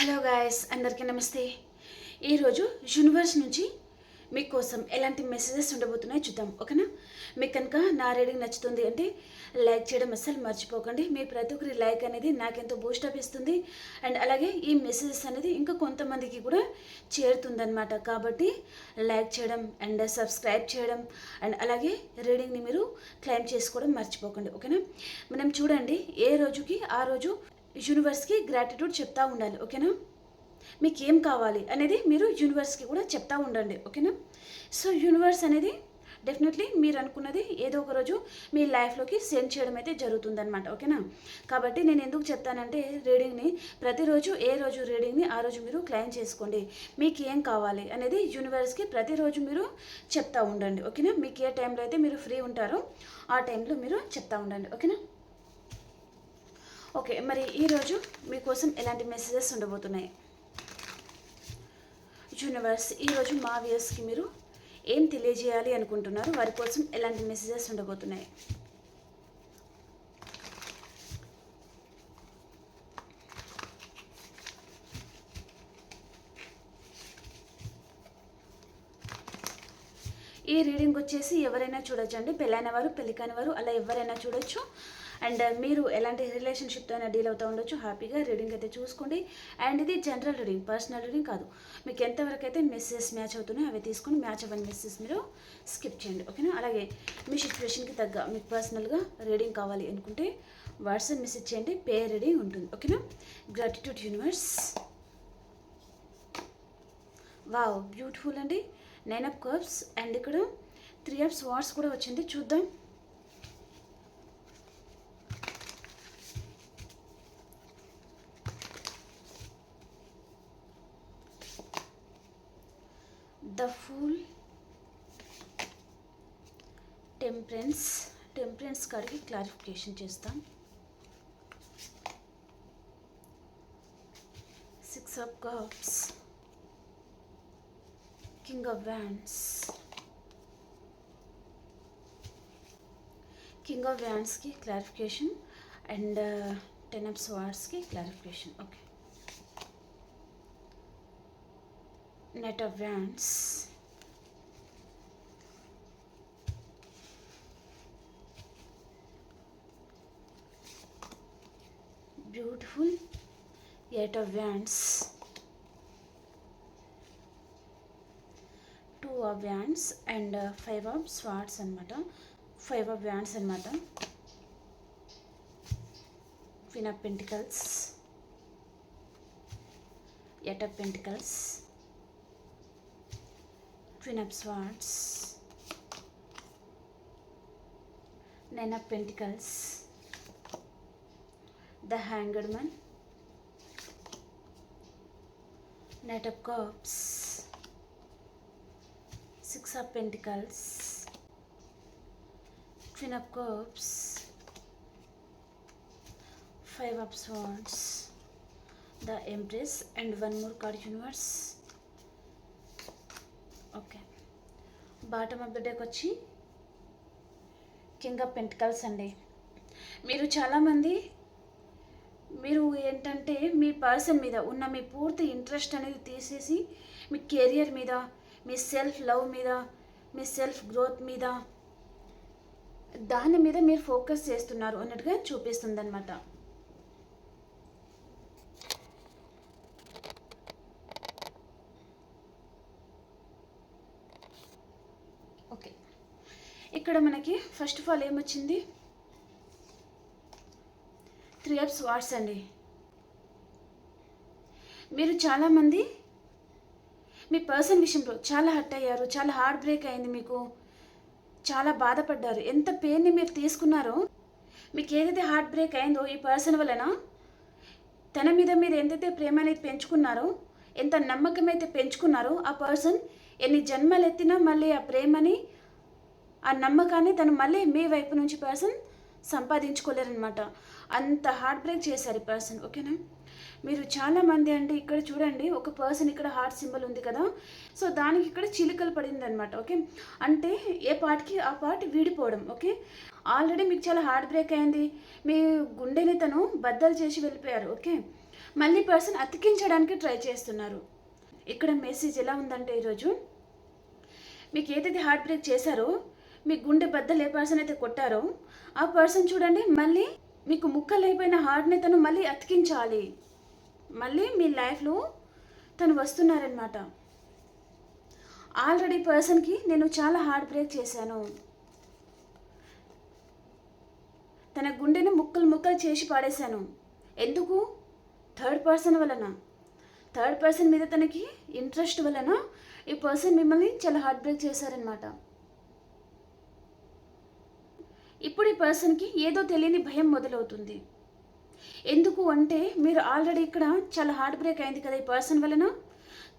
Hello guys అందరికీ నమస్తే. ఈరోజు యూనివర్స్ నుంచి మీకోసం ఎలాంటి మెసేజెస్ ఉండబోతున్నాయో చూద్దాం ఓకేనా? మీకు కనుక నా రీడింగ్ నచ్చుతుంది అంటే లైక్ చేయడం అస్సలు మర్చిపోకండి. మీ ప్రతి ఒక్కరి లైక్ అనేది నాకెంతో బూస్టప్ ఇస్తుంది. అండ్ అలాగే ఈ మెసేజెస్ అనేది ఇంకా కొంతమందికి కూడా చేరుతుందన్నమాట. కాబట్టి లైక్ చేయడం అండ్ సబ్స్క్రైబ్ చేయడం అండ్ అలాగే రీడింగ్ని మీరు క్లైమ్ చేసుకోవడం మర్చిపోకండి ఓకేనా? మనం చూడండి ఏ రోజుకి ఆ రోజు యూనివర్స్కి గ్రాటిట్యూడ్ చెప్తా ఉండాలి ఓకేనా? మీకు ఏం కావాలి అనేది మీరు యూనివర్స్కి కూడా చెప్తా ఉండండి ఓకేనా? సో యూనివర్స్ అనేది డెఫినెట్లీ మీరు అనుకున్నది ఏదో ఒక రోజు మీ లైఫ్లోకి సెండ్ చేయడం అయితే జరుగుతుందనమాట ఓకేనా? కాబట్టి నేను ఎందుకు చెప్తానంటే రీడింగ్ని ప్రతిరోజు ఏ రోజు రీడింగ్ని ఆ రోజు మీరు క్లైమ్ చేసుకోండి. మీకు ఏం కావాలి అనేది యూనివర్స్కి ప్రతిరోజు మీరు చెప్తా ఉండండి ఓకేనా? మీకు ఏ టైంలో అయితే మీరు ఫ్రీ ఉంటారో ఆ టైంలో మీరు చెప్తా ఉండండి ఓకేనా? ఓకే మరి ఈరోజు మీకోసం ఎలాంటి మెసేజెస్ ఉండబోతున్నాయి? యూనివర్స్ ఈరోజు మా వ్యూస్కి మీరు ఏం తెలియజేయాలి అనుకుంటున్నారు? వారి కోసం ఎలాంటి మెసేజెస్ ఉండబోతున్నాయి? ఈ రీడింగ్ వచ్చేసి ఎవరైనా చూడొచ్చండి. పెళ్ళైన వారు పెళ్ళి కాని వారు అలా ఎవరైనా చూడొచ్చు. అండ్ మీరు ఎలాంటి రిలేషన్షిప్తో అయినా డీల్ అవుతూ ఉండొచ్చు. హ్యాపీగా రీడింగ్ అయితే చూసుకోండి. అండ్ ఇది జనరల్ రీడింగ్ పర్సనల్ రీడింగ్ కాదు. మీకు ఎంతవరకు అయితే మెసేజెస్ మ్యాచ్ అవుతున్నాయో అవి తీసుకొని మ్యాచ్ అవ్వని మెసేజ్ మీరు స్కిప్ చేయండి. ఓకేనా అలాగే మీ సిచ్యువేషన్కి తగ్గ మీకు పర్సనల్గా రీడింగ్ కావాలి అనుకుంటే వాట్సాప్ మెసేజ్ చేయండి. పే రీడింగ్ ఉంటుంది. ఓకేనా గ్రాటిట్యూడ్ యూనివర్స్ వావ్ బ్యూటిఫుల్ అండి. నైన్ ఆఫ్ కప్స్ అండ్ ఇక్కడ త్రీ ఆఫ్ స్వార్డ్స్ కూడా వచ్చింది. చూద్దాం. ద ఫుల్ టెంపరెన్స్ టెంపరెన్స్ కాడికి క్లారిఫికేషన్ చేస్తాం six of cups king of wands king of వ్యాండ్స్కి clarification and ten of స్వార్డ్స్కి clarification okay net of wands beautiful eight of wands two of wands and uh, five of swords అనమాట five of wands అనమాట queen of pentacles eight of pentacles Queen of Swords, Nine of Pentacles, the Hanged Man, Knight of Cups, Six of Pentacles, Queen of Cups, Five of Swords, the Empress, and one more card universe. Okay bottom of the డేకి వచ్చి king of pentacles అండి. మీరు చాలామంది మీరు ఏంటంటే మీ person మీద ఉన్న మీ పూర్తి ఇంట్రెస్ట్ అనేది తీసేసి మీ కెరియర్ మీద మీ సెల్ఫ్ లవ్ మీద మీ సెల్ఫ్ గ్రోత్ మీద దాని మీద మీరు ఫోకస్ చేస్తున్నారు అన్నట్టుగా చూపిస్తుంది అనమాట ఓకే ఇక్కడ మనకి ఫస్ట్ ఆఫ్ ఆల్ ఏమొచ్చింది? త్రీ ఆఫ్ వాట్స్ అండి. మీరు చాలామంది మీ పర్సన్ విషయంలో చాలా హర్ట్ అయ్యారు చాలా హార్ట్ బ్రేక్ అయింది మీకు చాలా బాధపడ్డారు. ఎంత పెయిన్ని మీరు తీసుకున్నారో మీకు ఏదైతే హార్ట్ బ్రేక్ అయిందో ఈ పర్సన్ వలన తన మీద మీరు ఎంతైతే ప్రేమ అనేది పెంచుకున్నారో ఎంత నమ్మకం అయితే పెంచుకున్నారో ఆ పర్సన్ ఎన్ని జన్మలు ఎత్తినా మళ్ళీ ఆ ప్రేమని ఆ నమ్మకాన్ని తను మళ్ళీ మీ వైపు నుంచి పర్సన్ సంపాదించుకోలేరనమాట అంత హార్ట్ బ్రేక్ చేశారు ఈ పర్సన్ ఓకేనా మీరు చాలామంది అంటే ఇక్కడ చూడండి ఒక పర్సన్ ఇక్కడ హార్ట్ సింబల్ ఉంది కదా? సో దానికి ఇక్కడ చిలుకలు పడింది అనమాట ఓకే అంటే ఏ పార్ట్కి ఆ పార్ట్ వీడిపోవడం ఓకే ఆల్రెడీ మీకు చాలా హార్ట్ బ్రేక్ అయింది. మీ గుండెని తను బద్దలు చేసి వెళ్ళిపోయారు ఓకే మళ్ళీ పర్సన్ అతికించడానికి ట్రై చేస్తున్నారు. ఇక్కడ మెసేజ్ ఎలా ఉందంటే ఈరోజు మీకు ఏదైతే హార్ట్ బ్రేక్ చేశారో మీ గుండె బద్దలు ఏ పర్సన్ అయితే కొట్టారో ఆ పర్సన్ చూడండి మళ్ళీ మీకు ముక్కలైపోయిన హార్ట్ని తను మళ్ళీ అతికించాలి. మళ్ళీ మీ లైఫ్లో తను వస్తున్నారనమాట ఆల్రెడీ పర్సన్కి నేను చాలా హార్ట్ బ్రేక్ చేశాను. తన గుండెని ముక్కలు ముక్కలు చేసి పాడేశాను. ఎందుకు? థర్డ్ పర్సన్ వలన. థర్డ్ పర్సన్ మీద తనకి ఇంట్రెస్ట్ వలన ఈ పర్సన్ మిమ్మల్ని చాలా హార్ట్ బ్రేక్ చేశారనమాట ఇప్పుడు ఈ పర్సన్కి ఏదో తెలియని భయం మొదలవుతుంది. ఎందుకు అంటే మీరు ఆల్రెడీ ఇక్కడ చాలా హార్ట్ బ్రేక్ అయింది కదా ఈ పర్సన్ వలన?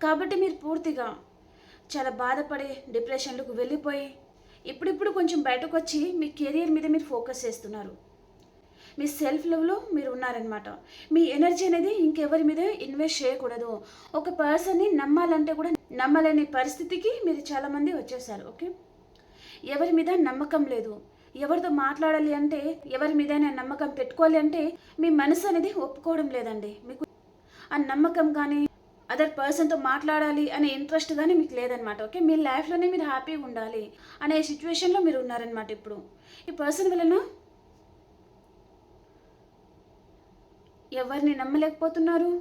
కాబట్టి మీరు పూర్తిగా చాలా బాధపడి డిప్రెషన్లకు వెళ్ళిపోయి ఇప్పుడిప్పుడు కొంచెం బయటకు వచ్చి మీ కెరియర్ మీద మీరు ఫోకస్ చేస్తున్నారు. మీ సెల్ఫ్ లవ్లో మీరు ఉన్నారనమాట మీ ఎనర్జీ అనేది ఇంకెవరి మీద ఇన్వెస్ట్ చేయకూడదు. ఒక పర్సన్ని నమ్మాలంటే కూడా నమ్మలేని పరిస్థితికి మీరు చాలామంది వచ్చేసారు ఓకే? ఎవరి మీద నమ్మకం లేదు. ఎవరితో మాట్లాడాలి అంటే ఎవరి మీదైనా నమ్మకం పెట్టుకోవాలి అంటే మీ మనసు అనేది ఒప్పుకోవడం లేదండి. మీకు ఆ నమ్మకం కానీ అదర్ పర్సన్తో మాట్లాడాలి అనే ఇంట్రెస్ట్ కానీ మీకు లేదనమాట ఓకే మీ లైఫ్లోనే మీరు హ్యాపీగా ఉండాలి అనే సిచ్యువేషన్లో మీరు ఉన్నారనమాట ఇప్పుడు. ఈ పర్సన్ వలన ఎవరిని నమ్మలేకపోతున్నారు?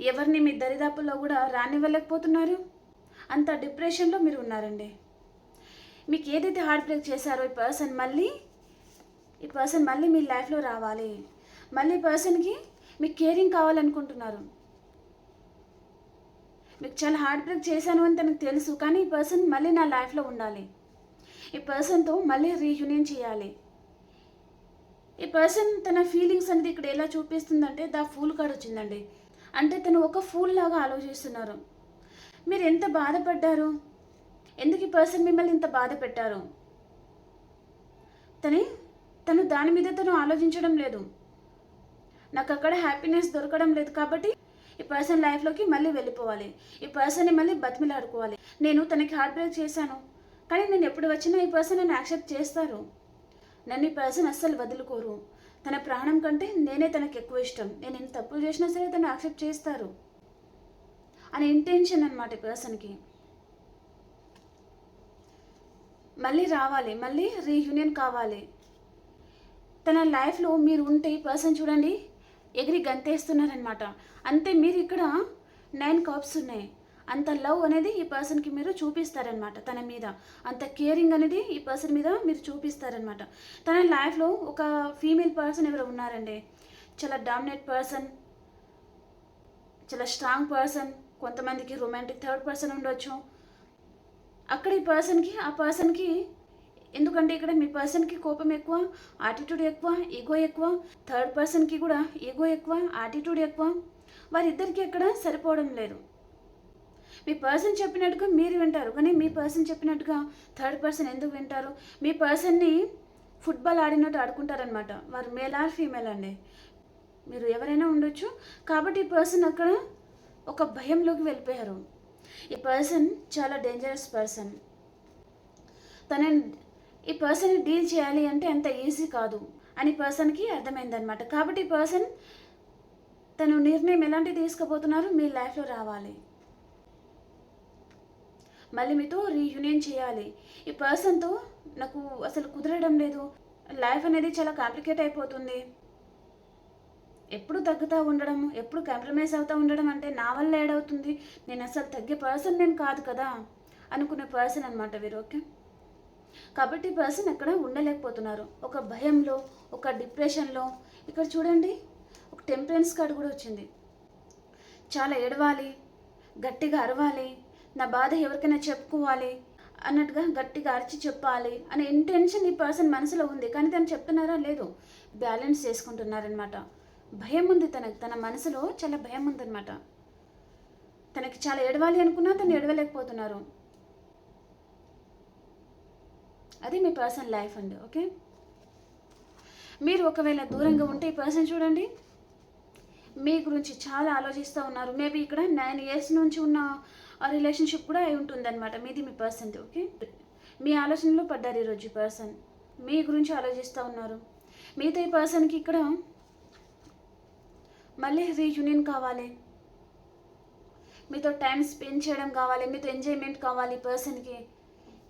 ఎవరిని మీ దరిదాపుల్లో కూడా రానివ్వలేకపోతున్నారు? అంత డిప్రెషన్లో మీరు ఉన్నారండి. మీకు ఏదైతే హార్ట్ బ్రేక్ చేశారో ఈ పర్సన్ మళ్ళీ ఈ పర్సన్ మళ్ళీ మీ లైఫ్లో రావాలి. మళ్ళీ పర్సన్కి మీకు కేరింగ్ కావాలనుకుంటున్నారు. మీకు చాలా హార్ట్ బ్రేక్ చేశాను అని తనకు తెలుసు కానీ ఈ పర్సన్ మళ్ళీ నా లైఫ్లో ఉండాలి. ఈ పర్సన్తో మళ్ళీ రీయూనియన్ చేయాలి. ఈ పర్సన్ తన ఫీలింగ్స్ అనేది ఇక్కడ ఎలా చూపిస్తుందంటే దా ఫూల్ కార్డ్ వచ్చిందండి. అంటే తను ఒక ఫూల్ లాగా ఆలోచిస్తున్నారు. మీరు ఎంత బాధపడ్డారు? ఎందుకు ఈ పర్సన్ మిమ్మల్ని ఇంత బాధ పెట్టారు? తని తను దాని మీద తను ఆలోచించడం లేదు. నాకు అక్కడ హ్యాపీనెస్ దొరకడం లేదు కాబట్టి ఈ పర్సన్ లైఫ్లోకి మళ్ళీ వెళ్ళిపోవాలి. ఈ పర్సన్ని మళ్ళీ బతిమిలాడుకోవాలి. నేను తనకి హార్ట్ బ్రేక్ చేశాను. కానీ నేను ఎప్పుడు వచ్చినా ఈ పర్సన్ నన్ను యాక్సెప్ట్ చేస్తారు. నన్ను ఈ పర్సన్ అస్సలు వదులుకోరు. తన ప్రాణం కంటే నేనే తనకు ఎక్కువ ఇష్టం. నేను ఎన్ని తప్పులు చేసినా సరే తను యాక్సెప్ట్ చేస్తారు. అనే ఇంటెన్షన్ అనమాట ఈ పర్సన్కి. మళ్ళీ రావాలి మళ్ళీ రీయూనియన్ కావాలి. తన లైఫ్లో మీరు ఉంటే ఈ పర్సన్ చూడండి ఎగిరి గంతేస్తున్నారనమాట అంతే మీరు ఇక్కడ నైన్ కప్స్ ఉన్నాయి. అంత లవ్ అనేది ఈ పర్సన్కి మీరు చూపిస్తారనమాట తన మీద. అంత కేరింగ్ అనేది ఈ పర్సన్ మీద మీరు చూపిస్తారనమాట తన లైఫ్లో ఒక ఫీమేల్ పర్సన్ ఎవరు ఉన్నారండి. చాలా డామినేట్ పర్సన్ చాలా స్ట్రాంగ్ పర్సన్ కొంతమందికి రొమాంటిక్ థర్డ్ పర్సన్ ఉండొచ్చు. అక్కడ ఈ పర్సన్కి ఆ పర్సన్కి ఎందుకంటే ఇక్కడ మీ పర్సన్కి కోపం ఎక్కువ ఆటిట్యూడ్ ఎక్కువ ఈగో ఎక్కువ థర్డ్ పర్సన్కి కూడా ఈగో ఎక్కువ ఆటిట్యూడ్ ఎక్కువ వారిద్దరికి ఎక్కడ సరిపోవడం లేదు. మీ పర్సన్ చెప్పినట్టుగా మీరు వింటారు కానీ మీ పర్సన్ చెప్పినట్టుగా థర్డ్ పర్సన్ ఎందుకు వింటారు? మీ పర్సన్ని ఫుట్బాల్ ఆడినట్టు ఆడుకుంటారనమాట వారు మేల్ ఆర్ ఫీమేల్ అండి. మీరు ఎవరైనా ఉండొచ్చు కాబట్టి ఈ పర్సన్ అక్కడ ఒక భయంలోకి వెళ్ళిపోయారు. ఈ పర్సన్ చాలా డేంజరస్ పర్సన్ తన ఈ పర్సన్ని డీల్ చేయాలి అంటే అంత ఈజీ కాదు అని పర్సన్కి అర్థమైందనమాట కాబట్టి ఈ పర్సన్ తను నిర్ణయం ఎలాంటి తీసుకుపోతున్నారు? మీ లైఫ్లో రావాలి. మళ్ళీ మీతో రీయూనియన్ చేయాలి. ఈ పర్సన్తో నాకు అసలు కుదరడం లేదు. లైఫ్ అనేది చాలా కాంప్లికేట్ అయిపోతుంది. ఎప్పుడు తగ్గుతూ ఉండడం ఎప్పుడు కాంప్రమైజ్ అవుతూ ఉండడం అంటే నా వల్ల ఏడవుతుంది? నేను అసలు తగ్గే పర్సన్ నేను కాదు కదా అనుకునే పర్సన్ అనమాట వీరు ఓకే? కాబట్టి పర్సన్ ఎక్కడ ఉండలేకపోతున్నారు. ఒక భయంలో ఒక డిప్రెషన్లో. ఇక్కడ చూడండి ఒక టెంపరెన్స్ కార్డు కూడా వచ్చింది. చాలా ఏడవాలి గట్టిగా అరవాలి నా బాధ ఎవరికైనా చెప్పుకోవాలి అన్నట్టుగా గట్టిగా అరిచి చెప్పాలి అనే ఇంటెన్షన్ ఈ పర్సన్ మనసులో ఉంది. కానీ తను చెప్తున్నారా? లేదు. బ్యాలెన్స్ చేసుకుంటున్నారనమాట భయం ఉంది తనకు. తన మనసులో చాలా భయం ఉందన్నమాట తనకి చాలా ఎడవాలి అనుకున్నా తను ఎడవలేకపోతున్నారు అది మీ పర్సన్ లైఫ్ అండి ఓకే? మీరు ఒకవేళ దూరంగా ఉంటే ఈ పర్సన్ చూడండి. మీ గురించి చాలా ఆలోచిస్తూ ఉన్నారు. మేబీ ఇక్కడ నైన్ ఇయర్స్ నుంచి ఉన్న రిలేషన్షిప్ కూడా అయి ఉంటుందన్నమాట. మీది మీ పర్సన్ది ఓకే? మీ ఆలోచనలో పడ్డారు ఈరోజు ఈ పర్సన్. మీ గురించి ఆలోచిస్తూ ఉన్నారు. మీతో ఈ పర్సన్కి ఇక్కడ మళ్ళీ రీయూనియన్ కావాలి. మీతో టైం స్పెండ్ చేయడం కావాలి మీతో ఎంజాయ్మెంట్ కావాలి పర్సన్కి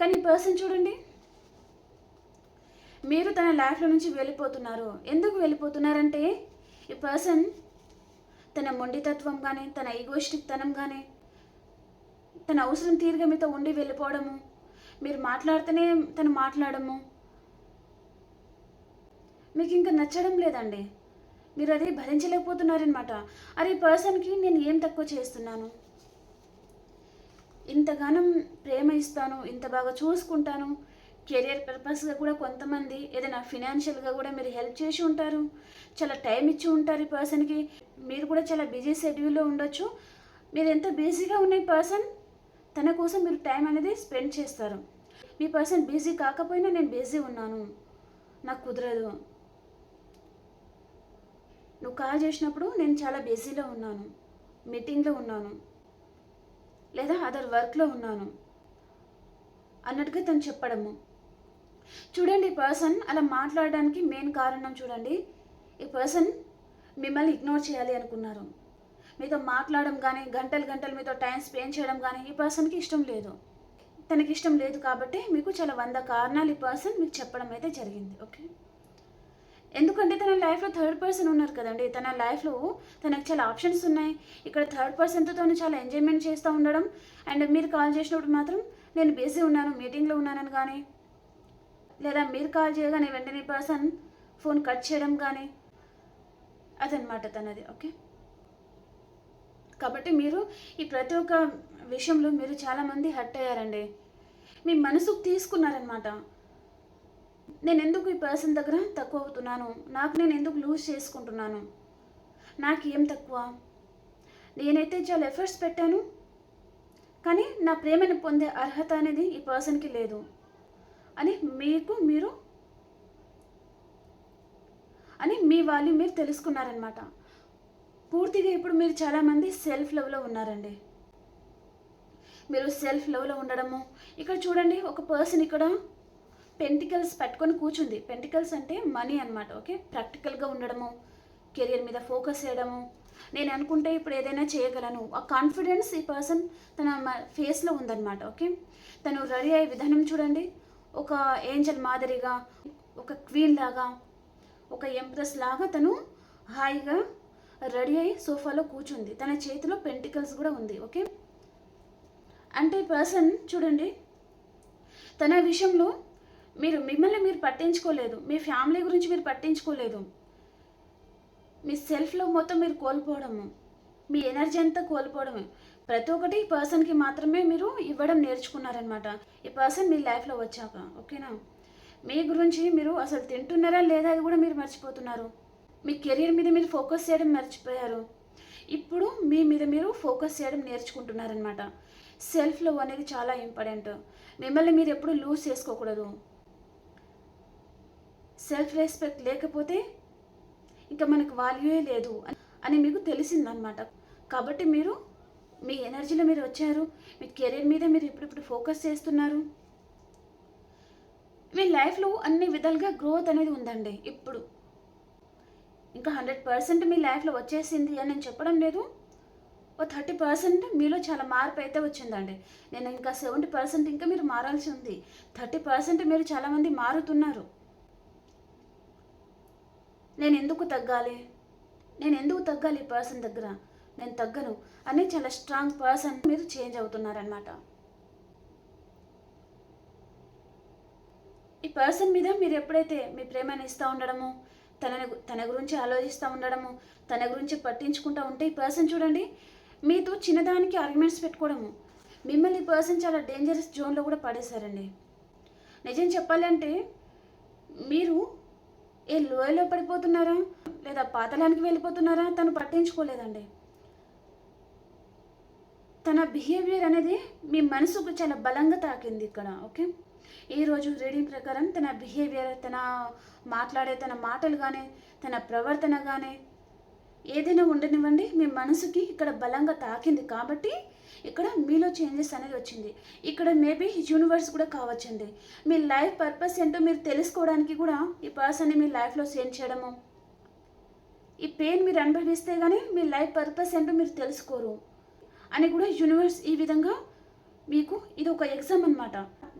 కానీ ఈ పర్సన్ చూడండి మీరు తన లైఫ్లో నుంచి వెళ్ళిపోతున్నారు. ఎందుకు వెళ్ళిపోతున్నారంటే ఈ పర్సన్ తన మొండితత్వం కానీ తన ఈగోయిస్టిక్ తనం కానీ తన అవసరం తీరుగా మీతో ఉండి వెళ్ళిపోవడము మీరు మాట్లాడితేనే తను మాట్లాడము మీకు ఇంకా నచ్చడం లేదండి. మీరు అది భరించలేకపోతున్నారనమాట అరే పర్సన్కి నేను ఏం తక్కువ చేస్తున్నాను? ఇంతగానం ప్రేమ ఇస్తాను ఇంత బాగా చూసుకుంటాను. కెరియర్ పర్పస్గా కూడా కొంతమంది ఏదైనా ఫినాన్షియల్గా కూడా మీరు హెల్ప్ చేసి ఉంటారు. చాలా టైం ఇచ్చి ఉంటారు ఈ పర్సన్కి. మీరు కూడా చాలా బిజీ షెడ్యూల్లో ఉండొచ్చు. మీరు ఎంత బిజీగా ఉన్న ఈ పర్సన్ తన కోసం మీరు టైం అనేది స్పెండ్ చేస్తారు. మీ పర్సన్ బిజీ కాకపోయినా నేను బిజీ ఉన్నాను. నాకు కుదరదు. నువ్వు కాల్ చేసినప్పుడు నేను చాలా బిజీలో ఉన్నాను. మీటింగ్లో ఉన్నాను. లేదా అదర్ వర్క్లో ఉన్నాను. అన్నట్టుగా తను చెప్పడము. చూడండి ఈ పర్సన్ అలా మాట్లాడడానికి మెయిన్ కారణం చూడండి. ఈ పర్సన్ మిమ్మల్ని ఇగ్నోర్ చేయాలి అనుకున్నారు. మీతో మాట్లాడడం కానీ గంటలు గంటలు మీతో టైం స్పెండ్ చేయడం కానీ ఈ పర్సన్కి ఇష్టం లేదు. తనకి ఇష్టం లేదు కాబట్టి మీకు చాలా వంద కారణాలు ఈ పర్సన్ మీకు చెప్పడం అయితే జరిగింది. ఓకే? ఎందుకంటే తన లైఫ్లో థర్డ్ పర్సన్ ఉన్నారు కదండి. తన లైఫ్లో తనకు చాలా ఆప్షన్స్ ఉన్నాయి. ఇక్కడ థర్డ్ పర్సన్తో తను చాలా ఎంజాయ్మెంట్ చేస్తూ ఉండడం. అండ్ మీరు కాల్ చేసినప్పుడు మాత్రం నేను బిజీ ఉన్నాను మీటింగ్లో ఉన్నానని కానీ లేదా మీరు కాల్ చేయగానే వెంటనే పర్సన్ ఫోన్ కట్ చేయడం కానీ అదనమాట తనది ఓకే కాబట్టి మీరు ఈ ప్రతి ఒక్క విషయంలో మీరు చాలామంది హర్ట్ అయ్యారండి. మీ మనసుకు తీసుకున్నారనమాట నేను ఎందుకు ఈ పర్సన్ దగ్గర తక్కువ అవుతున్నాను నాకు నేను ఎందుకు లూజ్ చేసుకుంటున్నాను? నాకు ఏం తక్కువ? నేనైతే చాలా ఎఫర్ట్స్ పెట్టాను. కానీ నా ప్రేమను పొందే అర్హత అనేది ఈ పర్సన్కి లేదు. అని మీకు మీరు అని మీ వాల్యూ మీరు తెలుసుకున్నారనమాట పూర్తిగా ఇప్పుడు మీరు చాలామంది సెల్ఫ్ లవ్లో ఉన్నారండి. మీరు సెల్ఫ్ లవ్లో ఉండడము. ఇక్కడ చూడండి ఒక పర్సన్ ఇక్కడ పెంటికల్స్ పెట్టుకొని కూర్చుంది. పెంటికల్స్ అంటే మనీ అనమాట ఓకే? ప్రాక్టికల్గా ఉండడము కెరియర్ మీద ఫోకస్ చేయడము. నేను అనుకుంటే ఇప్పుడు ఏదైనా చేయగలను. ఆ కాన్ఫిడెన్స్ ఈ పర్సన్ తన ఫేస్లో ఉందన్నమాట ఓకే? తను రెడీ అయ్యే విధానం చూడండి. ఒక ఏంజల్ మాదిరిగా ఒక క్వీన్ లాగా ఒక ఎంప్రెస్ లాగా తను హాయిగా రెడీ అయ్యి సోఫాలో కూర్చుంది. తన చేతిలో పెంటికల్స్ కూడా ఉంది ఓకే? అంటే పర్సన్ చూడండి తన విషయంలో మీరు మిమ్మల్ని మీరు పట్టించుకోలేదు. మీ ఫ్యామిలీ గురించి మీరు పట్టించుకోలేదు. మీ సెల్ఫ్లో మొత్తం మీరు కోల్పోవడము. మీ ఎనర్జీ అంతా కోల్పోవడమే. ప్రతి ఒక్కటి ఈ పర్సన్కి మాత్రమే మీరు ఇవ్వడం నేర్చుకున్నారనమాట ఈ పర్సన్ మీ లైఫ్లో వచ్చాక ఓకేనా? మీ గురించి మీరు అసలు తింటున్నారా లేదా అది కూడా మీరు మర్చిపోతున్నారు. మీ కెరీర్ మీద మీరు ఫోకస్ చేయడం మర్చిపోయారు. ఇప్పుడు మీ మీద మీరు ఫోకస్ చేయడం నేర్చుకుంటున్నారనమాట సెల్ఫ్ లవ్ అనేది చాలా ఇంపార్టెంట్. మిమ్మల్ని మీరు ఎప్పుడు లూజ్ చేసుకోకూడదు. సెల్ఫ్ రెస్పెక్ట్ లేకపోతే ఇంకా మనకు వాల్యూయే లేదు అని మీకు తెలిసిందనమాట కాబట్టి మీరు మీ ఎనర్జీలో మీరు వచ్చారు మీ కెరీర్ మీద మీరు ఇప్పుడిప్పుడు ఫోకస్ చేస్తున్నారు. మీ లైఫ్లో అన్ని విధాలుగా గ్రోత్ అనేది ఉందండి ఇప్పుడు. ఇంకా హండ్రెడ్ పర్సెంట్ మీ లైఫ్లో వచ్చేసింది అని నేను చెప్పడం లేదు. ఓ థర్టీ పర్సెంట్ మీలో చాలా మార్పు అయితే వచ్చిందండి. నేను ఇంకా సెవెంటీ పర్సెంట్ ఇంకా మీరు మారాల్సి ఉంది. థర్టీ పర్సెంట్ మీరు చాలామంది మారుతున్నారు. నేను ఎందుకు తగ్గాలి? నేను ఎందుకు తగ్గాలి ఈ పర్సన్ దగ్గర? నేను తగ్గను. అని చాలా స్ట్రాంగ్ పర్సన్ మీరు చేంజ్ అవుతున్నారనమాట ఈ పర్సన్ మీద మీరు ఎప్పుడైతే మీ ప్రేమను ఇస్తూ ఉండడము తనని తన గురించి ఆలోచిస్తూ ఉండడము తన గురించి పట్టించుకుంటూ ఉంటే ఈ పర్సన్ చూడండి మీతో చిన్నదానికి ఆర్గ్యుమెంట్స్ పెట్టుకోవడము. మిమ్మల్ని ఈ పర్సన్ చాలా డేంజరస్ జోన్లో కూడా పడేశారండి. నిజం చెప్పాలంటే మీరు ఏ లోయలో పడిపోతున్నారా? లేదా పాతలానికి వెళ్ళిపోతున్నారా? తను పట్టించుకోలేదండి. తన బిహేవియర్ అనేది మీ మనసుకు చాలా బలంగా తాకింది ఇక్కడ ఓకే? ఈరోజు రీడింగ్ ప్రకారం తన బిహేవియర్ తన మాట్లాడే తన మాటలు కానీ తన ప్రవర్తన కానీ ఏదైనా ఉండనివ్వండి మీ మనసుకి ఇక్కడ బలంగా తాకింది కాబట్టి ఇక్కడ మీలో చేంజెస్ అనేది వచ్చింది. ఇక్కడ మేబీ యూనివర్స్ కూడా కావచ్చండి. మీ లైఫ్ పర్పస్ ఏంటో మీరు తెలుసుకోవడానికి కూడా ఈ పర్సన్ని మీ లైఫ్లో సేంజ్ చేయడము. ఈ పెయిన్ మీరు అనుభవిస్తే కానీ మీ లైఫ్ పర్పస్ ఏంటో మీరు తెలుసుకోరు. అని కూడా యూనివర్స్ ఈ విధంగా మీకు ఇది ఒక ఎగ్జామ్ అనమాట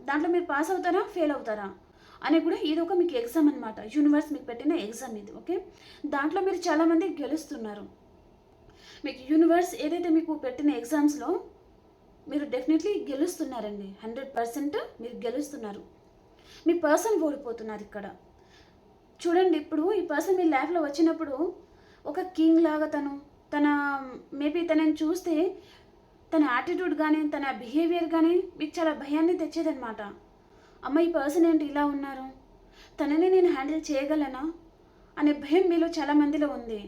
దాంట్లో మీరు పాస్ అవుతారా ఫెయిల్ అవుతారా? అని కూడా ఇది ఒక మీకు ఎగ్జామ్ అనమాట యూనివర్స్ మీకు పెట్టిన ఎగ్జామ్ ఇది ఓకే దాంట్లో మీరు చాలామంది గెలుస్తున్నారు. మీకు యూనివర్స్ ఏదైతే మీకు పెట్టిన ఎగ్జామ్స్లో మీరు డెఫినెట్లీ గెలుస్తున్నారండి. హండ్రెడ్ పర్సెంట్ మీరు గెలుస్తున్నారు. మీ పర్సన్ ఓడిపోతున్నారు ఇక్కడ. చూడండి ఇప్పుడు ఈ పర్సన్ మీ లైఫ్లో వచ్చినప్పుడు ఒక కింగ్ లాగా తను తన మేబీ తనని చూస్తే తన యాటిట్యూడ్ కానీ తన బిహేవియర్ కానీ మీకు చాలా భయాన్ని తెచ్చేదనమాట అమ్మ ఈ పర్సన్ ఏంటి? ఇలా ఉన్నారు. తనని నేను హ్యాండిల్ చేయగలనా? అనే భయం మీలో చాలా మందిలో ఉంది.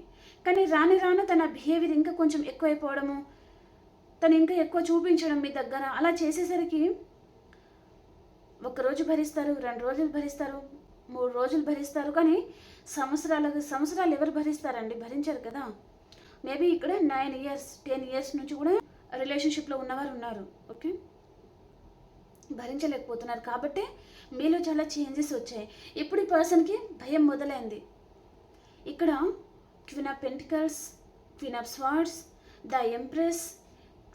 కానీ రాని రాను తన బిహేవియర్ ఇంకా కొంచెం ఎక్కువైపోవడము తను ఇంకా ఎక్కువ చూపించడం మీ దగ్గర. అలా చేసేసరికి ఒకరోజు భరిస్తారు రెండు రోజులు భరిస్తారు మూడు రోజులు భరిస్తారు. కానీ సంవత్సరాలకు సంవత్సరాలు ఎవరు భరిస్తారండి? భరించారు కదా. మేబీ ఇక్కడ నైన్ ఇయర్స్ టెన్ ఇయర్స్ నుంచి కూడా రిలేషన్షిప్లో ఉన్నవారు ఉన్నారు. ఓకే భరించలేకపోతున్నారు. కాబట్టి మీలో చాలా చేంజెస్ వచ్చాయి. ఇప్పుడు ఈ పర్సన్కి భయం మొదలైంది. ఇక్కడ queen of pentacles queen of swords the empress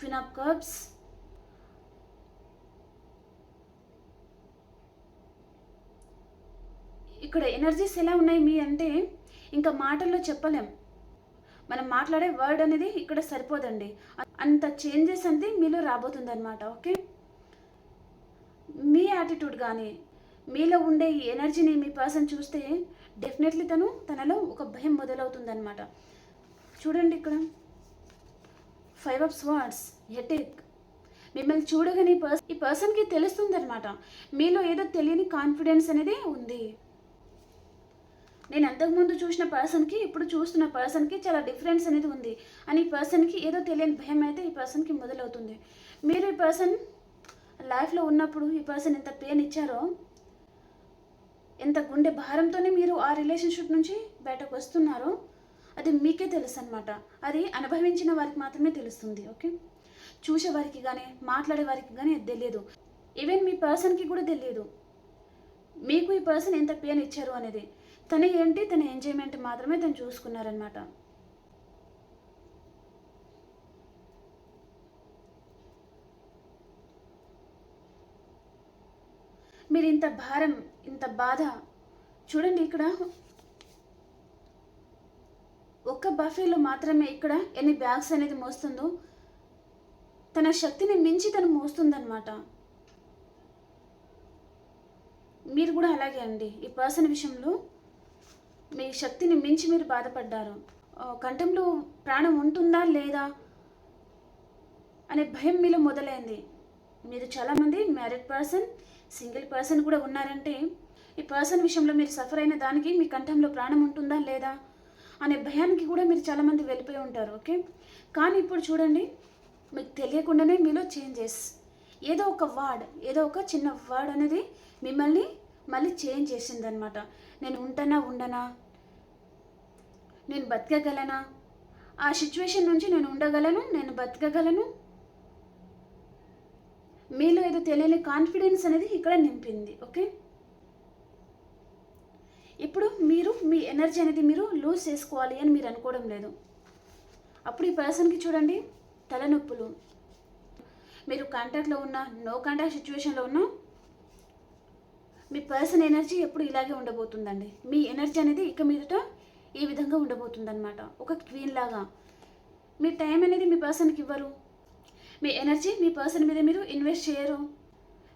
queen of cups ఇక్కడ ఎనర్జీస్ ఎలా ఉన్నాయి మీ అంటే ఇంకా మాటల్లో చెప్పలేం. మనం మాట్లాడే వర్డ్ అనేది ఇక్కడ సరిపోదండి. అంత చేంజెస్ అంతే మీలో రాబోతుంది అనమాట ఓకే? మీ యాటిట్యూడ్ కానీ మీలో ఉండే ఈ ఎనర్జీని మీ పర్సన్ చూస్తే డెఫినెట్లీ తను తనలో ఒక భయం మొదలవుతుందన్నమాట. చూడండి ఇక్కడ. ఫైవ్ ఆఫ్ స్వార్డ్స్ హెటేక్ మిమ్మల్ని చూడగానే ఈ పర్సన్ ఈ పర్సన్కి తెలుస్తుంది అనమాట మీలో ఏదో తెలియని కాన్ఫిడెన్స్ అనేది ఉంది. నేను అంతకుముందు చూసిన పర్సన్కి ఇప్పుడు చూస్తున్న పర్సన్కి చాలా డిఫరెన్స్ అనేది ఉంది. అని ఈ పర్సన్కి ఏదో తెలియని భయం అయితే ఈ పర్సన్కి మొదలవుతుంది. మీరు ఈ పర్సన్ లైఫ్లో ఉన్నప్పుడు ఈ పర్సన్ ఎంత పెయిన్ ఇచ్చారో ఎంత గుండె భారంతోనే మీరు ఆ రిలేషన్షిప్ నుంచి బయటకు వస్తున్నారో అది మీకే తెలుసు అనమాట అది అనుభవించిన వారికి మాత్రమే తెలుస్తుంది ఓకే? చూసే వారికి కానీ మాట్లాడే వారికి కానీ అది తెలియదు. ఈవెన్ మీ పర్సన్కి కూడా తెలియదు. మీకు ఈ పర్సన్ ఎంత పెయిన్ ఇచ్చారు అనేది. తన ఏంటి? తన ఎంజాయ్మెంట్ మాత్రమే తను చూసుకున్నారనమాట మీరు ఇంత భారం ఇంత బాధ. చూడండి ఇక్కడ. ఒక్క బఫేలో మాత్రమే ఇక్కడ ఎన్ని బ్యాగ్స్ అనేది మోస్తుందో తన శక్తిని మించి తను మోస్తుందన్నమాట. మీరు కూడా అలాగే అండి. ఈ పర్సన్ విషయంలో మీ శక్తిని మించి మీరు బాధపడ్డారు. కంఠంలో ప్రాణం ఉంటుందా లేదా అనే భయం మీలో మొదలైంది. మీరు చాలామంది మ్యారీడ్ పర్సన్ సింగిల్ పర్సన్ కూడా ఉన్నారంటే ఈ పర్సన్ విషయంలో మీరు సఫర్ అయిన దానికి మీ కంఠంలో ప్రాణం ఉంటుందా లేదా అనే భయానికి కూడా మీరు చాలామంది వెళ్ళిపోయి ఉంటారు ఓకే? కానీ ఇప్పుడు చూడండి మీకు తెలియకుండానే మీలో చేంజెస్. ఏదో ఒక వర్డ్ ఏదో ఒక చిన్న వర్డ్ అనేది మిమ్మల్ని మళ్ళీ చేంజ్ చేసిందనమాట నేను ఉంటానా ఉండనా? నేను బతకగలనా? ఆ సిచ్యువేషన్ నుంచి నేను ఉండగలను నేను బతకగలను? మీలో ఏదో తెలియని కాన్ఫిడెన్స్ అనేది ఇక్కడ నింపింది ఓకే ఇప్పుడు మీరు మీ ఎనర్జీ అనేది మీరు లూజ్ చేసుకోవాలి అని మీరు అనుకోవడం లేదు. అప్పుడు ఈ పర్సన్కి చూడండి తలనొప్పులు. మీరు కాంటాక్ట్లో ఉన్న నో కాంటాక్ట్ సిచ్యువేషన్లో ఉన్న మీ పర్సన్ ఎనర్జీ ఎప్పుడు ఇలాగే ఉండబోతుందండి. మీ ఎనర్జీ అనేది ఇక మీదట ఈ విధంగా ఉండబోతుందన్నమాట. ఒక క్వీన్ లాగా. మీ టైం అనేది మీ పర్సన్కి ఇవ్వరు. మీ ఎనర్జీ మీ పర్సన్ మీద మీరు ఇన్వెస్ట్ చేయరు.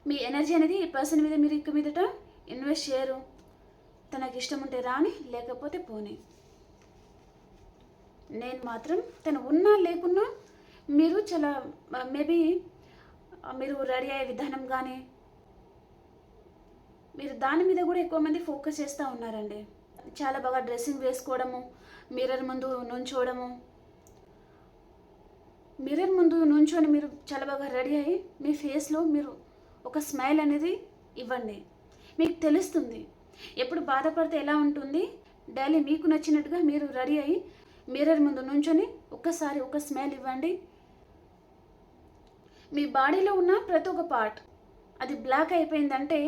మీ ఎనర్జీ అనేది ఈ పర్సన్ మీద మీరు ఇక మీదట ఇన్వెస్ట్ చేయరు. తనకి ఇష్టం ఉంటే రాని లేకపోతే పోని. నేను మాత్రం తను ఉన్నా లేకున్నా మీరు చాలా మేబీ మీరు రెడీ అయ్యే విధానం కానీ మీరు దాని మీద కూడా ఎక్కువ మంది ఫోకస్ చేస్తూ ఉన్నారండి. చాలా బాగా డ్రెస్సింగ్ వేసుకోవడము మిర్రర్ ముందు నుంచోవడము మిర్రర్ ముందు నుంచొని మీరు చాలా బాగా రెడీ అయ్యి మీ ఫేస్లో మీరు ఒక స్మైల్ అనేది ఇవ్వండి. మీకు తెలుస్తుంది. ఎప్పుడు బాధపడితే ఎలా ఉంటుంది? డైలీ మీకు నచ్చినట్టుగా మీరు రెడీ అయ్యి మిర్రర్ ముందు నుంచొని ఒక్కసారి ఒక స్మైల్ ఇవ్వండి. మీ బాడీలో ఉన్న ప్రతి ఒక్క పార్ట్ అది బ్లాక్ అయిపోయిందంటే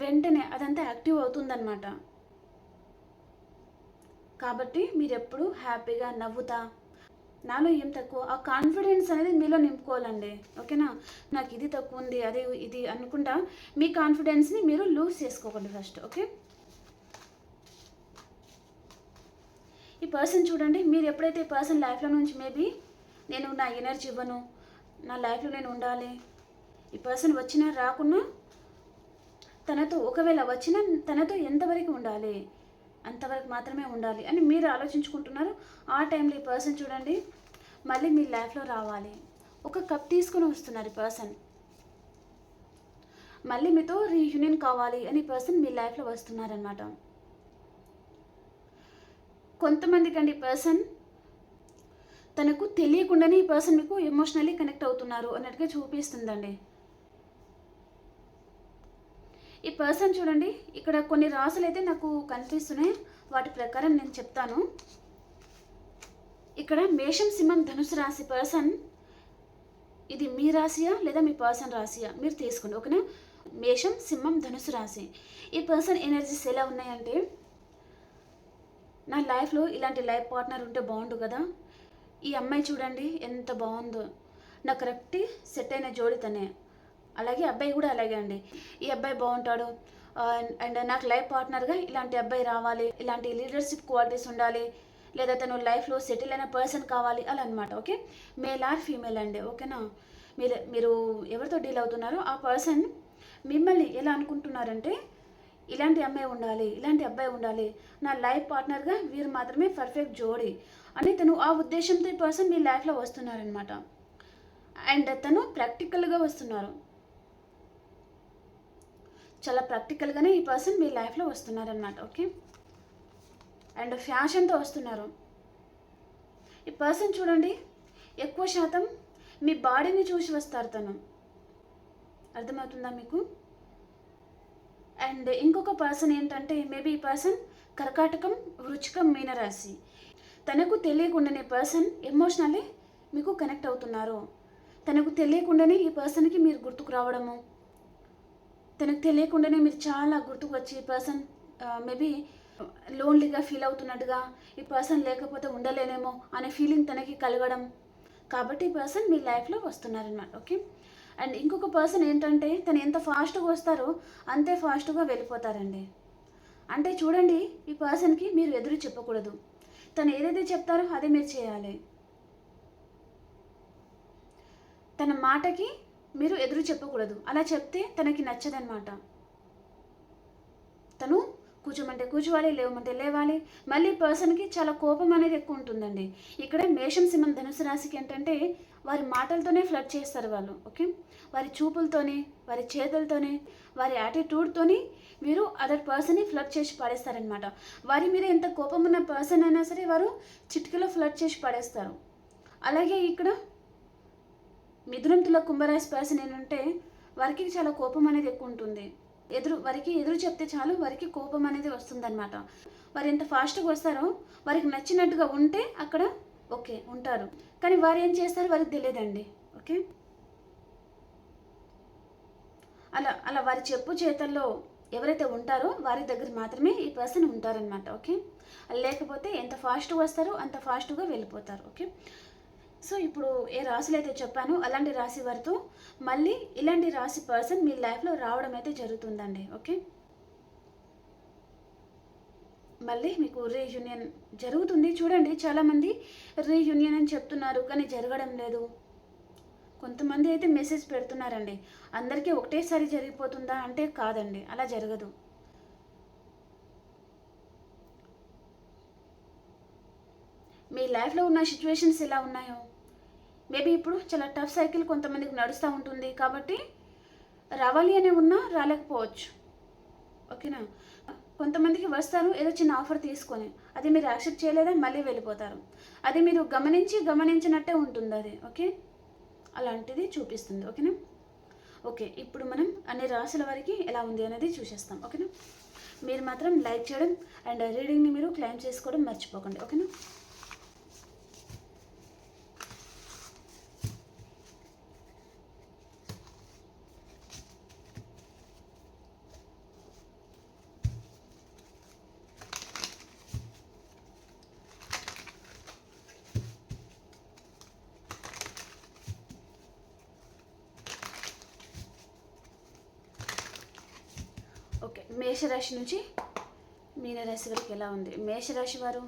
వెంటనే అదంతా యాక్టివ్ అవుతుందన్నమాట. కాబట్టి మీరు ఎప్పుడు హ్యాపీగా నవ్వుతా నాలో ఏం తక్కువ? ఆ కాన్ఫిడెన్స్ అనేది మీలో నింపుకోవాలండి. ఓకేనా? నాకు ఇది తక్కువ ఉంది అదే ఇది అనుకుంటా మీ కాన్ఫిడెన్స్ని మీరు లూజ్ చేసుకోకండి ఫస్ట్ ఓకే? ఈ పర్సన్ చూడండి మీరు ఎప్పుడైతే ఈ పర్సన్ లైఫ్లో నుంచి మేబీ నేను నా ఎనర్జీ ఇవ్వను నా లైఫ్లో నేను ఉండాలి ఈ పర్సన్ వచ్చినా రాకున్నా తనతో ఒకవేళ వచ్చినా తనతో ఎంతవరకు ఉండాలి అంతవరకు మాత్రమే ఉండాలి అని మీరు ఆలోచించుకుంటున్నారు. ఆ టైంలో ఈ పర్సన్ చూడండి మళ్ళీ మీ లైఫ్లో రావాలి. ఒక కప్ తీసుకుని వస్తున్నారు ఈ పర్సన్ మళ్ళీ మీతో రీయూనియన్ కావాలి అని పర్సన్ మీ లైఫ్లో వస్తున్నారనమాట కొంతమందికి అండి పర్సన్ తనకు తెలియకుండానే ఈ పర్సన్ మీకు ఎమోషనల్లీ కనెక్ట్ అవుతున్నారు అన్నట్టుగా చూపిస్తుందండి. ఈ పర్సన్ చూడండి ఇక్కడ కొన్ని రాసులు అయితే నాకు కనిపిస్తున్నాయి. వాటి ప్రకారం నేను చెప్తాను. ఇక్కడ మేషం సింహం ధనుసు రాశి పర్సన్ ఇది మీ రాశియా లేదా మీ పర్సన్ రాశియా? మీరు తీసుకోండి ఓకేనా? మేషం సింహం ధనుసు రాశి. ఈ పర్సన్ ఎనర్జీస్ ఎలా ఉన్నాయంటే నా లైఫ్లో ఇలాంటి లైఫ్ పార్ట్నర్ ఉంటే బాగుండు కదా. ఈ అమ్మాయి చూడండి ఎంత బాగుందో. నా కరెక్ట్ సెట్ అయిన జోడి తనే. అలాగే అబ్బాయి కూడా అలాగే అండి. ఈ అబ్బాయి బాగుంటాడు. అండ్ నాకు లైఫ్ పార్ట్నర్గా ఇలాంటి అబ్బాయి రావాలి. ఇలాంటి లీడర్షిప్ క్వాలిటీస్ ఉండాలి. లేదా తను లైఫ్లో సెటిల్ అయిన పర్సన్ కావాలి అలా అనమాట ఓకే? మేల్ ఆర్ ఫీమేల్ అండి ఓకేనా? మీరు మీరు ఎవరితో డీల్ అవుతున్నారో ఆ పర్సన్ మిమ్మల్ని ఎలా అనుకుంటున్నారంటే ఇలాంటి అమ్మాయి ఉండాలి ఇలాంటి అబ్బాయి ఉండాలి. నా లైఫ్ పార్ట్నర్గా వీరు మాత్రమే పర్ఫెక్ట్ జోడి అని తను ఆ ఉద్దేశంతో పర్సన్ మీ లైఫ్లో వస్తున్నారనమాట. అండ్ తను ప్రాక్టికల్గా వస్తున్నారు. చాలా ప్రాక్టికల్గానే ఈ పర్సన్ మీ లైఫ్లో వస్తున్నారనమాట ఓకే అండ్ ఫ్యాషన్తో వస్తున్నారు. ఈ పర్సన్ చూడండి ఎక్కువ శాతం మీ బాడీని చూసి వస్తారు తను. అర్థమవుతుందా మీకు? అండ్ ఇంకొక పర్సన్ ఏంటంటే మేబీ ఈ పర్సన్ కర్కాటకం వృచికం మీనరాశి. తనకు తెలియకుండానే పర్సన్ ఎమోషనల్లీ మీకు కనెక్ట్ అవుతున్నారు. తనకు తెలియకుండానే ఈ పర్సన్కి మీరు గుర్తుకు రావడము తనకు తెలియకుండానే మీరు చాలా గుర్తుకు వచ్చి ఈ పర్సన్ మేబీ లోన్లీగా ఫీల్ అవుతున్నట్టుగా ఈ పర్సన్ లేకపోతే ఉండలేనేమో అనే ఫీలింగ్ తనకి కలగడం. కాబట్టి ఈ పర్సన్ మీ లైఫ్లో వస్తున్నారనమాట ఓకే అండ్ ఇంకొక పర్సన్ ఏంటంటే తను ఎంత ఫాస్ట్గా వస్తారో అంతే ఫాస్ట్గా వెళ్ళిపోతారండి. అంటే చూడండి ఈ పర్సన్కి మీరు ఎదురు చెప్పకూడదు. తను ఏదైతే చెప్తారో అదే మీరు చేయాలి. తన మాటకి మీరు ఎదురు చెప్పకూడదు. అలా చెప్తే తనకి నచ్చదనమాట తను కూర్చోమంటే కూర్చోవాలి లేవమంటే లేవాలి. మళ్ళీ పర్సన్కి చాలా కోపం అనేది ఎక్కువ ఉంటుందండి. ఇక్కడ మేషం సింహం ధనుసు రాశికి ఏంటంటే వారి మాటలతోనే ఫ్లడ్ చేస్తారు వాళ్ళు ఓకే? వారి చూపులతోనే వారి చేతులతోనే వారి యాటిట్యూడ్తోని మీరు అదర్ పర్సన్ని ఫ్లడ్ చేసి పడేస్తారనమాట వారి మీద ఎంత కోపం ఉన్న పర్సన్ అయినా సరే వారు చిటికలో ఫ్లడ్ చేసి పడేస్తారు అలాగే ఇక్కడ మిథునం తుల కుంభరాశి పర్సన్ ఏంటంటే వారికి చాలా కోపం అనేది ఎక్కువ ఉంటుంది. ఎదురు వారికి ఎదురు చెప్తే చాలు వారికి కోపం అనేది వస్తుందన్నమాట. వారు ఎంత ఫాస్ట్గా వస్తారో వారికి నచ్చినట్టుగా ఉంటే అక్కడ ఓకే ఉంటారు. కానీ వారు ఏం చేస్తారో వారికి తెలియదండి. ఓకే? అలా అలా వారి చెప్పు చేతల్లో ఎవరైతే ఉంటారో వారి దగ్గర మాత్రమే ఈ పర్సన్ ఉంటారనమాట ఓకే? లేకపోతే ఎంత ఫాస్ట్గా వస్తారో అంత ఫాస్ట్గా వెళ్ళిపోతారు. ఓకే? సో ఇప్పుడు ఏ రాశులు అయితే చెప్పానో అలాంటి రాశి వారితో మళ్ళీ ఇలాంటి రాశి పర్సన్ మీ లైఫ్లో రావడం అయితే జరుగుతుందండి ఓకే? మళ్ళీ మీకు రీయూనియన్ జరుగుతుంది. చూడండి చాలామంది రీయూనియన్ అని చెప్తున్నారు కానీ జరగడం లేదు. కొంతమంది అయితే మెసేజ్ పెడుతున్నారండి అందరికీ ఒకటేసారి జరిగిపోతుందా అంటే కాదండి అలా జరగదు. మీ లైఫ్లో ఉన్న సిచ్యువేషన్స్ ఎలా ఉన్నాయో మేబీ ఇప్పుడు చాలా టఫ్ సైకిల్ కొంతమందికి నడుస్తూ ఉంటుంది కాబట్టి రావాలి అని ఉన్నా రాలేకపోవచ్చు. ఓకేనా? కొంతమందికి వస్తారు ఏదో చిన్న ఆఫర్ తీసుకొని. అది మీరు యాక్సెప్ట్ చేయలేదా? మళ్ళీ వెళ్ళిపోతారు. అది మీరు గమనించి గమనించినట్టే ఉంటుంది అది. ఓకే? అలాంటిది చూపిస్తుంది. ఓకేనా? ఓకే ఇప్పుడు మనం అన్ని రాసుల వారికి ఎలా ఉంది అనేది చూసేస్తాం. ఓకేనా? మీరు మాత్రం లైక్ చేయడం అండ్ రీడింగ్ని మీరు క్లైమ్ చేసుకోవడం మర్చిపోకండి. ఓకేనా? ఓకే మేషరాశి నుంచి మీనరాశి వరకు ఎలా ఉంది? మేషరాశి వారు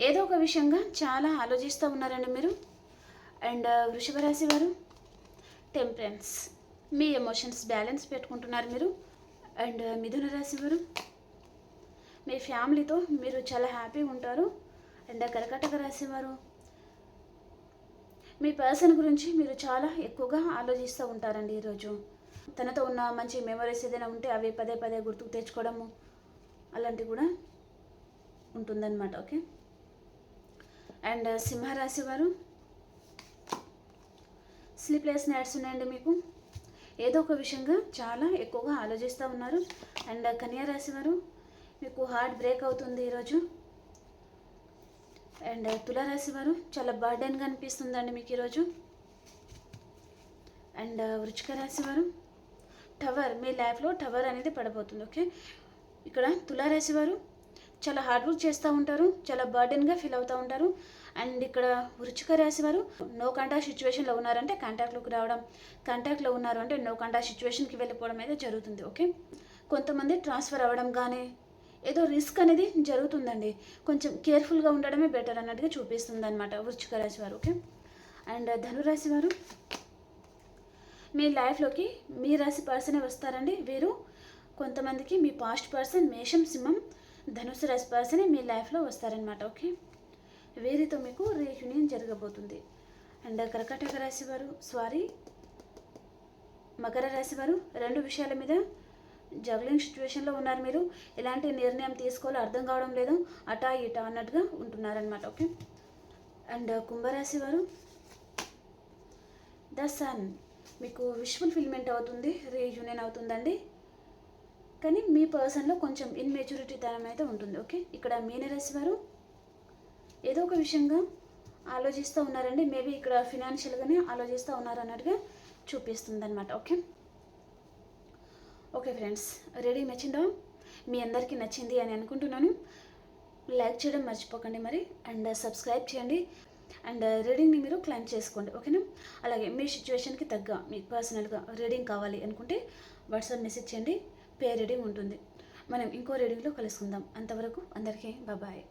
ఏదో ఒక విషయంగా చాలా ఆలోచిస్తూ ఉన్నారండి మీరు. అండ్ వృషభ రాశి వారు టెంపరెన్స్ మీ ఎమోషన్స్ బ్యాలెన్స్ పెట్టుకుంటున్నారు మీరు. అండ్ మిథున రాశి వారు మీ ఫ్యామిలీతో మీరు చాలా హ్యాపీగా ఉంటారు. అండ్ కర్కటక రాశి వారు మీ పర్సన్ గురించి మీరు చాలా ఎక్కువగా ఆలోచిస్తూ ఉంటారండి ఈరోజు. తనతో ఉన్న మంచి మెమరీస్ ఏదైనా ఉంటే అవి పదే పదే గుర్తుకు తెచ్చుకోవడము అలాంటివి కూడా ఉంటుందన్నమాట ఓకే? అండ్ సింహరాశి వారు? స్లీప్లెస్ నైట్స్ ఉన్నాయండి మీకు. ఏదో ఒక విషయంగా చాలా ఎక్కువగా ఆలోచిస్తూ ఉన్నారు. అండ్ కన్యారాశి వారు? మీకు హార్ట్ బ్రేక్ అవుతుంది ఈరోజు. అండ్ తులారాశి వారు? చాలా బర్డెన్గా అనిపిస్తుందండి మీకు ఈరోజు. అండ్ వృచ్చిక రాశి వారు? టవర్ మీ లైఫ్లో టవర్ అనేది పడబోతుంది ఓకే? ఇక్కడ తులారాశి వారు చాలా హార్డ్ వర్క్ చేస్తూ ఉంటారు చాలా బర్డెన్గా ఫీల్ అవుతూ ఉంటారు. అండ్ ఇక్కడ వృచ్చిక రాశి వారు నో కాంటాక్ట్ సిచ్యువేషన్లో ఉన్నారంటే కాంటాక్ట్లోకి రావడం కాంటాక్ట్లో ఉన్నారు అంటే నో కాంటాక్ట్ సిచ్యువేషన్కి వెళ్ళిపోవడం అయితే జరుగుతుంది ఓకే? కొంతమంది ట్రాన్స్ఫర్ అవ్వడం కానీ ఏదో రిస్క్ అనేది జరుగుతుందండి. కొంచెం కేర్ఫుల్గా ఉండడమే బెటర్ అన్నట్టుగా చూపిస్తుంది అనమాట వృచ్చిక రాశి వారు ఓకే? అండ్ ధనురాశి వారు మీ లైఫ్లోకి మీ రాశి పర్సనే వస్తారండి. వీరు కొంతమందికి మీ పాస్ట్ పర్సన్ మేషం సింహం ధనుసు రాశి పర్సనే మీ లైఫ్లో వస్తారనమాట ఓకే? వీరితో మీకు రీయూనియన్ జరగబోతుంది. అండ్ కర్కాటక రాశి వారు సారీ మకర రాశి వారు రెండు విషయాల మీద జగ్లింగ్ సిచ్యువేషన్లో ఉన్నారు మీరు. ఎలాంటి నిర్ణయం తీసుకోవాలో అర్థం కావడం లేదు. అటా ఇటా అన్నట్టుగా ఉంటున్నారనమాట ఓకే? అండ్ కుంభరాశి వారు ద సన్ మీకు విష్ ఫుల్ఫిల్మెంట్ అవుతుంది రీయూనియన్ అవుతుందండి. కానీ మీ పర్సన్లో కొంచెం ఇన్మెచ్యూరిటీ తనం అయితే ఉంటుంది ఓకే ఇక్కడ మీనరాశి వారు ఏదో ఒక విషయంగా ఆలోచిస్తూ ఉన్నారండి. మేబీ ఇక్కడ ఫినాన్షియల్గానే ఆలోచిస్తూ ఉన్నారు అన్నట్టుగా చూపిస్తుంది అనమాట ఓకే ఓకే ఫ్రెండ్స్ రెడీ నచ్చిందా? మీ అందరికీ నచ్చింది అని అనుకుంటున్నాను. లైక్ చేయడం మర్చిపోకండి మరి అండ్ సబ్స్క్రైబ్ చేయండి. అండ్ uh, రీడింగ్ని మీరు క్లైమ్ చేసుకోండి ఓకేనా? అలాగే మీ సిచ్యువేషన్కి తగ్గ మీకు పర్సనల్గా రీడింగ్ కావాలి అనుకుంటే వాట్సాప్ మెసేజ్ చేయండి పే రీడింగ్ ఉంటుంది. మనం ఇంకో రీడింగ్లో కలుసుకుందాం. అంతవరకు అందరికీ బాయ్